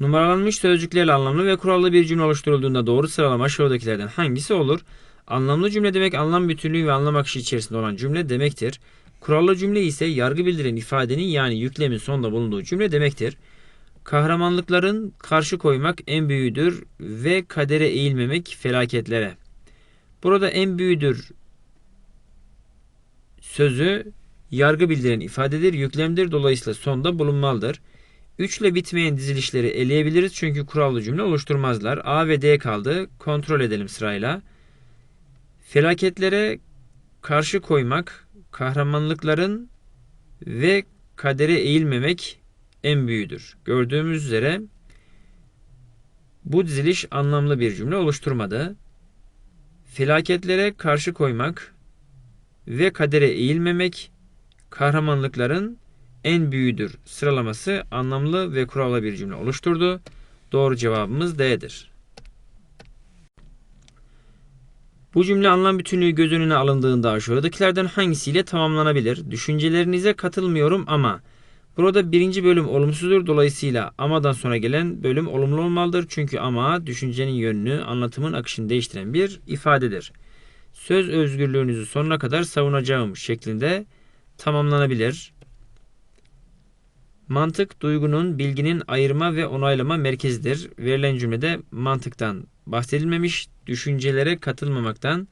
Numaralanmış sözcüklerle anlamlı ve kurallı bir cümle oluşturulduğunda doğru sıralama aşağıdakilerden hangisi olur? Anlamlı cümle demek anlam bütünlüğü ve anlam akışı içerisinde olan cümle demektir. Kurallı cümle ise yargı bildiren ifadenin yani yüklemin sonunda bulunduğu cümle demektir. Kahramanlıkların karşı koymak en büyüğüdür ve kadere eğilmemek felaketlere. Burada en büyüdür sözü yargı bildiren ifadedir, yüklemdir. Dolayısıyla sonda bulunmalıdır. 3 ile bitmeyen dizilişleri eleyebiliriz çünkü kurallı cümle oluşturmazlar. A ve D kaldı. Kontrol edelim sırayla. Felaketlere karşı koymak, kahramanlıkların ve kadere eğilmemek en büyüğüdür. Gördüğümüz üzere bu diziliş anlamlı bir cümle oluşturmadı. Felaketlere karşı koymak ve kadere eğilmemek kahramanlıkların en büyüğüdür sıralaması anlamlı ve kurallı bir cümle oluşturdu. Doğru cevabımız D'dir. Bu cümle anlam bütünlüğü göz önüne alındığında aşağıdakilerden hangisiyle tamamlanabilir? Düşüncelerinize katılmıyorum ama burada birinci bölüm olumsuzdur. Dolayısıyla amadan sonra gelen bölüm olumlu olmalıdır. Çünkü ama düşüncenin yönünü, anlatımın akışını değiştiren bir ifadedir. Söz özgürlüğünüzü sonuna kadar savunacağım şeklinde tamamlanabilir. Mantık duygunun, bilginin ayırma ve onaylama merkezidir. Verilen cümlede mantıktan bahsedilmemiş, düşüncelere katılmamaktan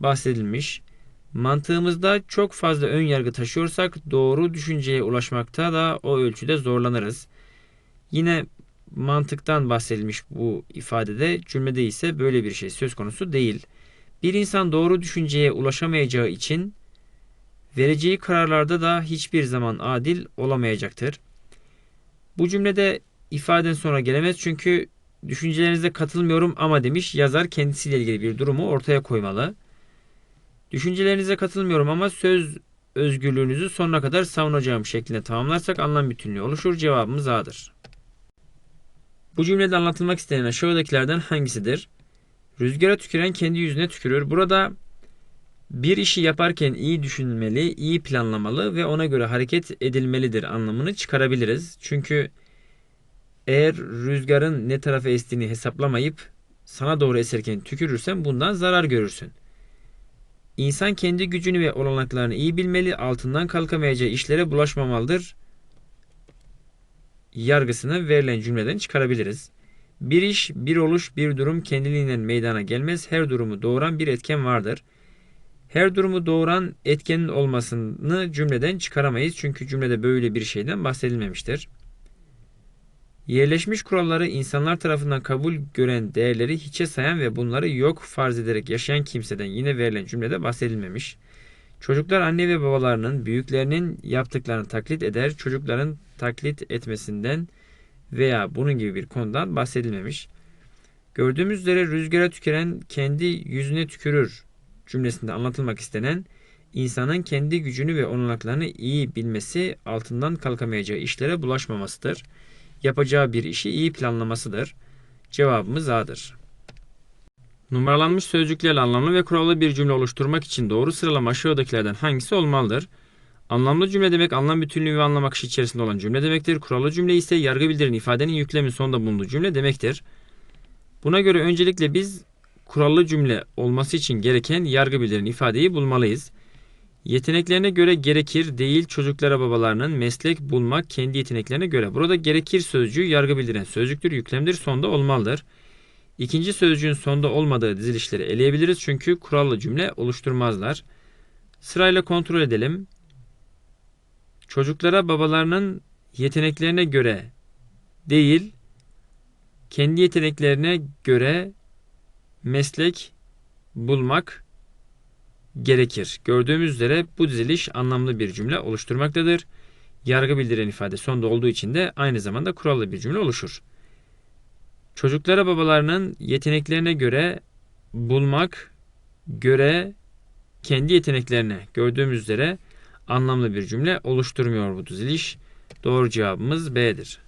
bahsedilmiş. Mantığımızda çok fazla ön yargı taşıyorsak doğru düşünceye ulaşmakta da o ölçüde zorlanırız. Yine mantıktan bahsedilmiş bu ifadede cümlede ise böyle bir şey söz konusu değil. Bir insan doğru düşünceye ulaşamayacağı için vereceği kararlarda da hiçbir zaman adil olamayacaktır. Bu cümlede ifaden sonra gelemez çünkü düşüncelerinize katılmıyorum ama demiş yazar kendisiyle ilgili bir durumu ortaya koymalı. Düşüncelerinize katılmıyorum ama söz özgürlüğünüzü sonuna kadar savunacağım şeklinde tamamlarsak anlam bütünlüğü oluşur. Cevabımız A'dır. Bu cümlede anlatılmak istenen aşağıdakilerden hangisidir? Rüzgara tüküren kendi yüzüne tükürür. Burada bir işi yaparken iyi düşünmeli, iyi planlamalı ve ona göre hareket edilmelidir anlamını çıkarabiliriz. Çünkü eğer rüzgarın ne tarafa estiğini hesaplamayıp sana doğru eserken tükürürsen bundan zarar görürsün. İnsan kendi gücünü ve olanaklarını iyi bilmeli, altından kalkamayacağı işlere bulaşmamalıdır. Yargısını verilen cümleden çıkarabiliriz. Bir iş, bir oluş, bir durum kendiliğinden meydana gelmez. Her durumu doğuran bir etken vardır. Her durumu doğuran etkenin olmasını cümleden çıkaramayız. Çünkü cümlede böyle bir şeyden bahsedilmemiştir. Yerleşmiş kuralları insanlar tarafından kabul gören değerleri hiçe sayan ve bunları yok farz ederek yaşayan kimseden yine verilen cümlede bahsedilmemiş. Çocuklar anne ve babalarının büyüklerinin yaptıklarını taklit eder. Çocukların taklit etmesinden veya bunun gibi bir konudan bahsedilmemiş. Gördüğümüz üzere rüzgara tüküren kendi yüzüne tükürür cümlesinde anlatılmak istenen insanın kendi gücünü ve olanaklarını iyi bilmesi altından kalkamayacağı işlere bulaşmamasıdır. Yapacağı bir işi iyi planlamasıdır. Cevabımız A'dır. Numaralanmış sözcüklerle anlamlı ve kurallı bir cümle oluşturmak için doğru sıralama aşağıdakilerden hangisi olmalıdır? Anlamlı cümle demek anlam bütünlüğü ve anlam akışı içerisinde olan cümle demektir. Kurallı cümle ise yargı bildiren ifadenin yüklemin sonunda bulunduğu cümle demektir. Buna göre öncelikle biz kurallı cümle olması için gereken yargı bildiren ifadeyi bulmalıyız. Yeteneklerine göre gerekir değil çocuklara babalarının meslek bulmak kendi yeteneklerine göre. Burada gerekir sözcüğü yargı bildiren sözcüktür, yüklemdir, sonda olmalıdır. İkinci sözcüğün sonda olmadığı dizilişleri eleyebiliriz çünkü kurallı cümle oluşturmazlar. Sırayla kontrol edelim. Çocuklara babalarının yeteneklerine göre değil, kendi yeteneklerine göre meslek bulmak gerekir. Gördüğümüz üzere bu diziliş anlamlı bir cümle oluşturmaktadır. Yargı bildiren ifade sonda olduğu için de aynı zamanda kurallı bir cümle oluşur. Çocuklara babalarının yeteneklerine göre bulmak, göre kendi yeteneklerine gördüğümüz üzere anlamlı bir cümle oluşturmuyor bu diziliş. Doğru cevabımız B'dir.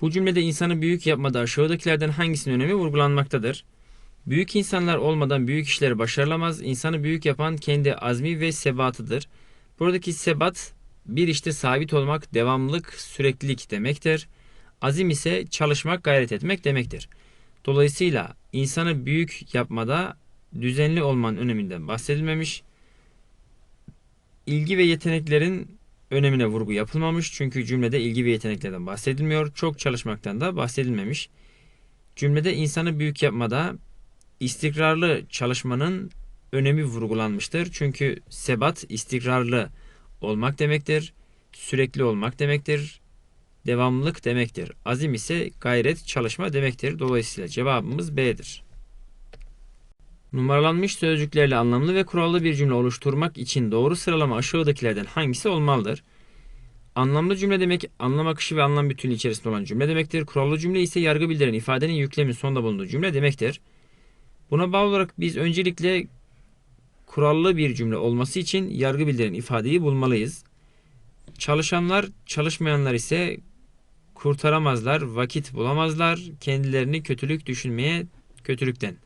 Bu cümlede insanı büyük yapmada aşağıdakilerden hangisinin önemi vurgulanmaktadır? Büyük insanlar olmadan büyük işleri başarılamaz. İnsanı büyük yapan kendi azmi ve sebatıdır. Buradaki sebat bir işte sabit olmak, devamlılık, süreklilik demektir. Azim ise çalışmak, gayret etmek demektir. Dolayısıyla insanı büyük yapmada düzenli olmanın öneminden bahsedilmemiş. İlgi ve yeteneklerin önemine vurgu yapılmamış. Çünkü cümlede ilgi ve yeteneklerden bahsedilmiyor. Çok çalışmaktan da bahsedilmemiş. Cümlede insanı büyük yapmada istikrarlı çalışmanın önemi vurgulanmıştır. Çünkü sebat istikrarlı olmak demektir. Sürekli olmak demektir. Devamlılık demektir. Azim ise gayret, çalışma demektir. Dolayısıyla cevabımız B'dir. Numaralanmış sözcüklerle anlamlı ve kurallı bir cümle oluşturmak için doğru sıralama aşağıdakilerden hangisi olmalıdır? Anlamlı cümle demek anlam akışı ve anlam bütünlüğü içerisinde olan cümle demektir. Kurallı cümle ise yargı bildiren ifadenin yüklemin sonunda bulunduğu cümle demektir. Buna bağlı olarak biz öncelikle kurallı bir cümle olması için yargı bildiren ifadeyi bulmalıyız. Çalışanlar, çalışmayanlar ise kurtaramazlar, vakit bulamazlar, kendilerini kötülük düşünmeye kötülükten.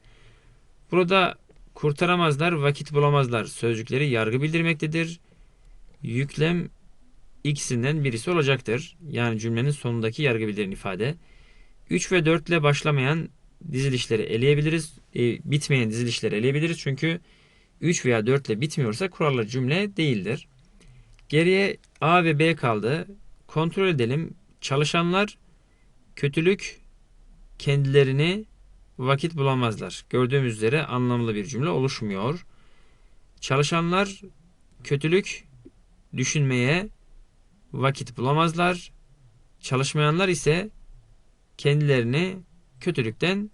Burada kurtaramazlar, vakit bulamazlar sözcükleri yargı bildirmektedir. Yüklem ikisinden birisi olacaktır. Yani cümlenin sonundaki yargı bildiren ifade. 3 ve 4 ile başlamayan dizilişleri eleyebiliriz. E, bitmeyen dizilişleri eleyebiliriz. Çünkü 3 veya 4 ile bitmiyorsa kurallı cümle değildir. Geriye A ve B kaldı. Kontrol edelim. Çalışanlar kötülük kendilerini vakit bulamazlar. Gördüğümüz üzere anlamlı bir cümle oluşmuyor. Çalışanlar kötülük düşünmeye vakit bulamazlar. Çalışmayanlar ise kendilerini kötülükten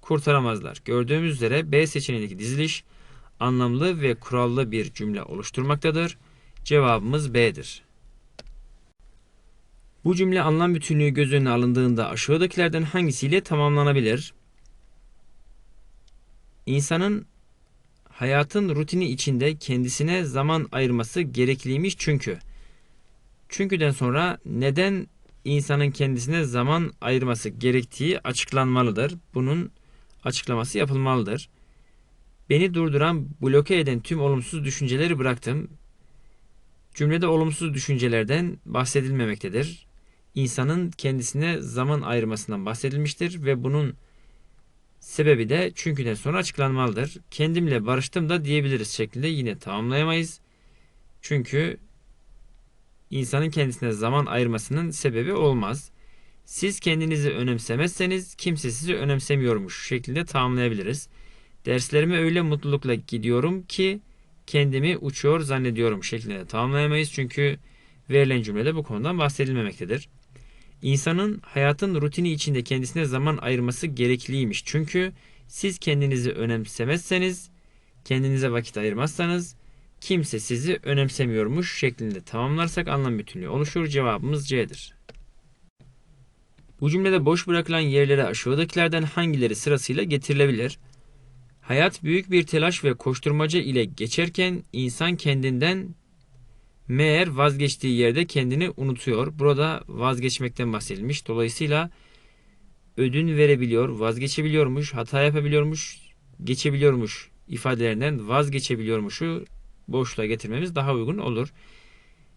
kurtaramazlar. Gördüğümüz üzere B seçeneğindeki diziliş anlamlı ve kurallı bir cümle oluşturmaktadır. Cevabımız B'dir. Bu cümle anlam bütünlüğü göz önüne alındığında aşağıdakilerden hangisiyle tamamlanabilir? İnsanın hayatın rutini içinde kendisine zaman ayırması gerekliymiş çünkü. Çünküden sonra neden insanın kendisine zaman ayırması gerektiği açıklanmalıdır. Bunun açıklaması yapılmalıdır. Beni durduran, bloke eden tüm olumsuz düşünceleri bıraktım. Cümlede olumsuz düşüncelerden bahsedilmemektedir. İnsanın kendisine zaman ayırmasından bahsedilmiştir ve bunun sebebi de çünküden sonra açıklanmalıdır. Kendimle barıştım da diyebiliriz şeklinde yine tamamlayamayız. Çünkü insanın kendisine zaman ayırmasının sebebi olmaz. Siz kendinizi önemsemezseniz kimse sizi önemsemiyormuş şeklinde tamamlayabiliriz. Derslerime öyle mutlulukla gidiyorum ki kendimi uçuyor zannediyorum şeklinde tamamlayamayız. Çünkü verilen cümlede bu konudan bahsedilmemektedir. İnsanın hayatın rutini içinde kendisine zaman ayırması gerekliymiş. Çünkü siz kendinizi önemsemezseniz, kendinize vakit ayırmazsanız kimse sizi önemsemiyormuş şeklinde tamamlarsak anlam bütünlüğü oluşur. Cevabımız C'dir. Bu cümlede boş bırakılan yerlere aşağıdakilerden hangileri sırasıyla getirilebilir? Hayat büyük bir telaş ve koşturmaca ile geçerken insan kendinden meğer vazgeçtiği yerde kendini unutuyor. Burada vazgeçmekten bahsedilmiş. Dolayısıyla ödün verebiliyor, vazgeçebiliyormuş, hata yapabiliyormuş, geçebiliyormuş ifadelerinden vazgeçebiliyormuşu boşluğa getirmemiz daha uygun olur.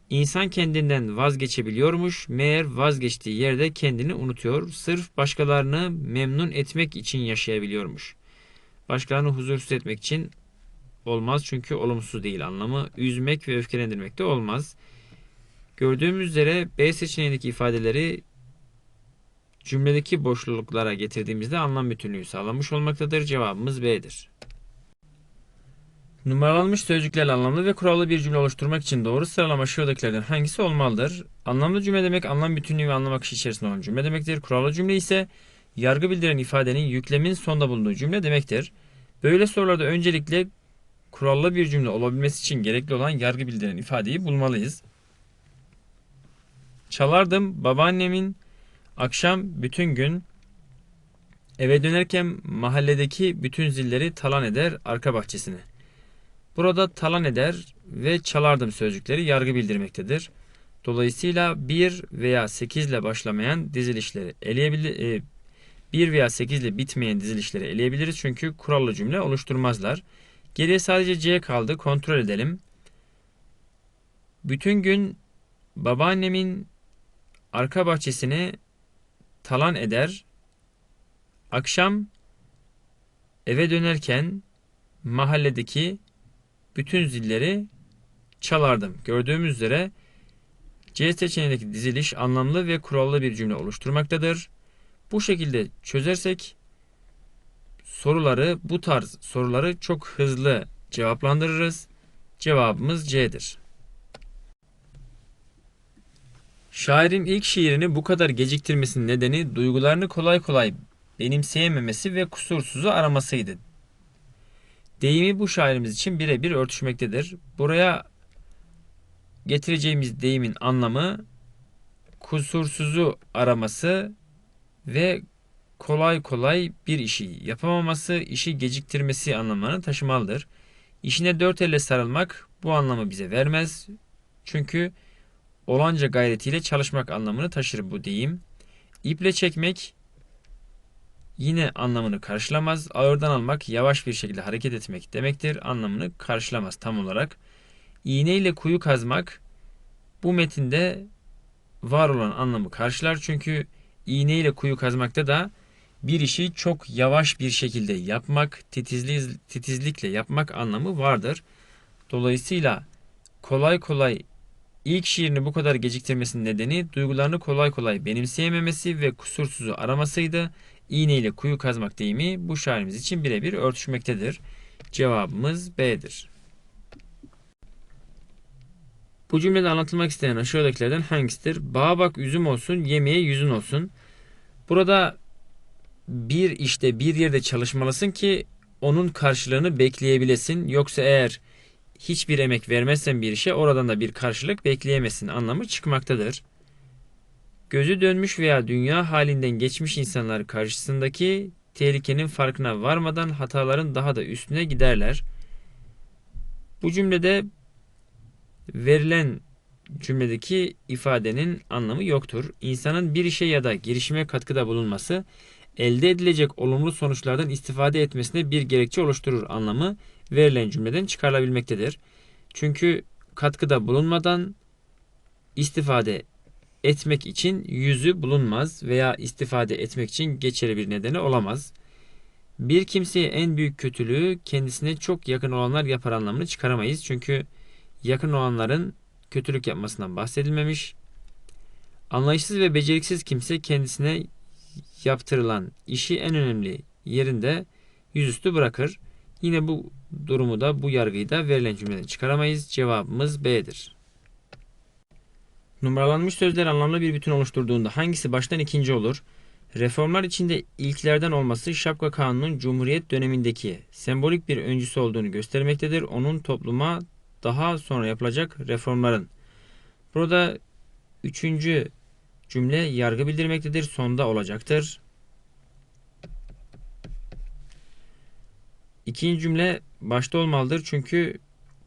İnsan kendinden vazgeçebiliyormuş, meğer vazgeçtiği yerde kendini unutuyor. Sırf başkalarını memnun etmek için yaşayabiliyormuş. Başkalarını huzursuz etmek için olmaz çünkü olumsuz değil anlamı. Üzmek ve öfkelendirmek de olmaz. Gördüğümüz üzere B seçeneğindeki ifadeleri cümledeki boşluklara getirdiğimizde anlam bütünlüğü sağlanmış olmaktadır. Cevabımız B'dir. Numaralanmış sözcüklerle anlamlı ve kurallı bir cümle oluşturmak için doğru sıralama aşağıdakilerden hangisi olmalıdır? Anlamlı cümle demek anlam bütünlüğü ve anlam akışı içerisinde olan cümle demektir. Kurallı cümle ise yargı bildiren ifadenin yüklemin sonda bulunduğu cümle demektir. Böyle sorularda öncelikle kurallı bir cümle olabilmesi için gerekli olan yargı bildiren ifadeyi bulmalıyız. Çalardım babaannemin akşam bütün gün eve dönerken mahalledeki bütün zilleri talan eder arka bahçesine. Burada talan eder ve çalardım sözcükleri yargı bildirmektedir. Dolayısıyla 1 veya 8 ile başlamayan dizilişleri eleyebilir, 1 veya 8 ile bitmeyen dizilişleri eleyebiliriz çünkü kurallı cümle oluşturmazlar. Geriye sadece C kaldı. Kontrol edelim. Bütün gün babaannemin arka bahçesine talan eder. Akşam eve dönerken mahalledeki bütün zilleri çalardım. Gördüğümüz üzere C seçeneğindeki diziliş anlamlı ve kurallı bir cümle oluşturmaktadır. Bu şekilde çözersek soruları bu tarz soruları çok hızlı cevaplandırırız. Cevabımız C'dir. Şairin ilk şiirini bu kadar geciktirmesinin nedeni duygularını kolay kolay benimseyememesi ve kusursuzu aramasıydı. Deyimi bu şairimiz için birebir örtüşmektedir. Buraya getireceğimiz deyimin anlamı kusursuzu araması ve kolay kolay bir işi yapamaması, işi geciktirmesi anlamlarını taşımalıdır. İşine dört elle sarılmak bu anlamı bize vermez. Çünkü olanca gayretiyle çalışmak anlamını taşır bu deyim. İple çekmek yine anlamını karşılamaz. Ağırdan almak, yavaş bir şekilde hareket etmek demektir. Anlamını karşılamaz tam olarak. İğne ile kuyu kazmak bu metinde var olan anlamı karşılar. Çünkü iğne ile kuyu kazmakta da bir işi çok yavaş bir şekilde yapmak, titizli, titizlikle yapmak anlamı vardır. Dolayısıyla kolay kolay ilk şiirini bu kadar geciktirmesinin nedeni duygularını kolay kolay benimseyememesi ve kusursuzu aramasıydı. İğne ile kuyu kazmak deyimi bu şairimiz için birebir örtüşmektedir. Cevabımız B'dir. Bu cümlede anlatılmak istenen aşağıdakilerden hangisidir? Bağa bak üzüm olsun, yemeğe yüzün olsun. Burada bir işte bir yerde çalışmalısın ki onun karşılığını bekleyebilesin. Yoksa eğer hiçbir emek vermezsen bir işe oradan da bir karşılık bekleyemezsin anlamı çıkmaktadır. Gözü dönmüş veya dünya halinden geçmiş insanlar karşısındaki tehlikenin farkına varmadan hataların daha da üstüne giderler. Bu cümlede verilen cümledeki ifadenin anlamı yoktur. İnsanın bir işe ya da girişime katkıda bulunması elde edilecek olumlu sonuçlardan istifade etmesine bir gerekçe oluşturur anlamı verilen cümleden çıkarılabilmektedir. Çünkü katkıda bulunmadan istifade etmek için yüzü bulunmaz veya istifade etmek için geçerli bir nedeni olamaz. Bir kimseye en büyük kötülüğü kendisine çok yakın olanlar yapar anlamını çıkaramayız. Çünkü yakın olanların kötülük yapmasından bahsedilmemiş. Anlayışsız ve beceriksiz kimse kendisine yaptırılan işi en önemli yerinde yüzüstü bırakır. Yine bu durumu da bu yargıyı da verilen cümleden çıkaramayız. Cevabımız B'dir. Numaralanmış sözler anlamlı bir bütün oluşturduğunda hangisi baştan ikinci olur? Reformlar içinde ilklerden olması Şapka Kanunu'nun Cumhuriyet dönemindeki sembolik bir öncüsü olduğunu göstermektedir. Onun topluma daha sonra yapılacak reformların. Burada üçüncü cümle yargı bildirmektedir. Sonda olacaktır. İkinci cümle başta olmalıdır çünkü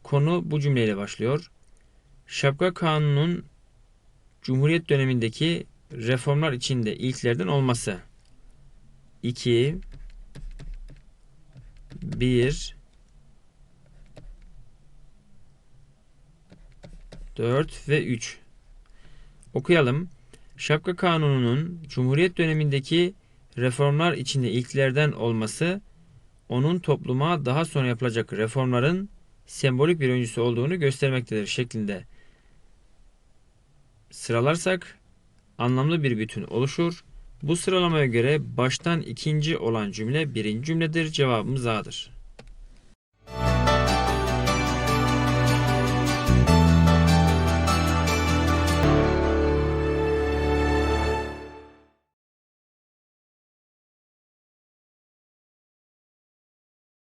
konu bu cümleyle başlıyor. Şapka Kanunu'nun Cumhuriyet dönemindeki reformlar içinde ilklerden olması. 2 1 4 ve 3 Okuyalım. Şapka Kanunu'nun Cumhuriyet dönemindeki reformlar içinde ilklerden olması onun topluma daha sonra yapılacak reformların sembolik bir öncüsü olduğunu göstermektedir şeklinde sıralarsak anlamlı bir bütün oluşur. Bu sıralamaya göre baştan ikinci olan cümle birinci cümledir. Cevabımız A'dır.